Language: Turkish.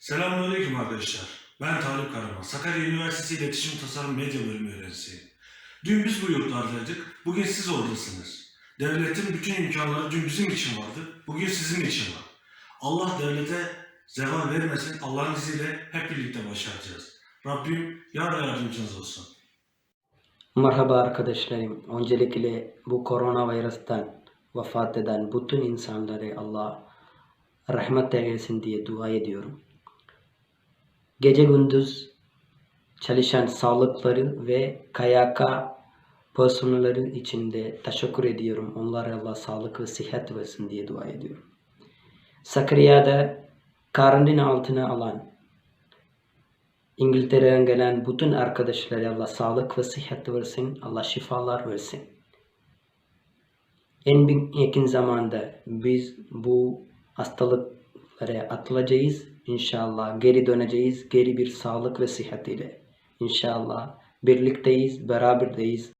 Selamünaleyküm arkadaşlar. Ben Talip Karaman. Sakarya Üniversitesi İletişim Tasarım Medya Bölümü öğrencisiyim. Dün biz bu yurtlardaydık. Bugün siz oradasınız. Devletin bütün imkanları dün bizim için vardı. Bugün sizin için var. Allah devlete zeval vermesin. Allah'ın izniyle hep birlikte başaracağız. Rabbim yar yardımcınız olsun. Merhaba arkadaşlarım. Öncelikle bu koronavirüsten vefat eden bütün insanları Allah rahmet eylesin diye dua ediyorum. Gece gündüz çalışan sağlıkları ve KYK personelleri için de teşekkür ediyorum. Onlara Allah sağlık ve sıhhat versin diye dua ediyorum. Sakarya'da karantina altına alan İngiltere'den gelen bütün arkadaşlara Allah sağlık ve sıhhat versin. Allah şifalar versin. En yakın zamanda biz bu hastalıklara atılacağız. İnşallah geri döneceğiz. Geri bir sağlık ve sıhhat ile. İnşallah birlikteyiz, beraberdeyiz.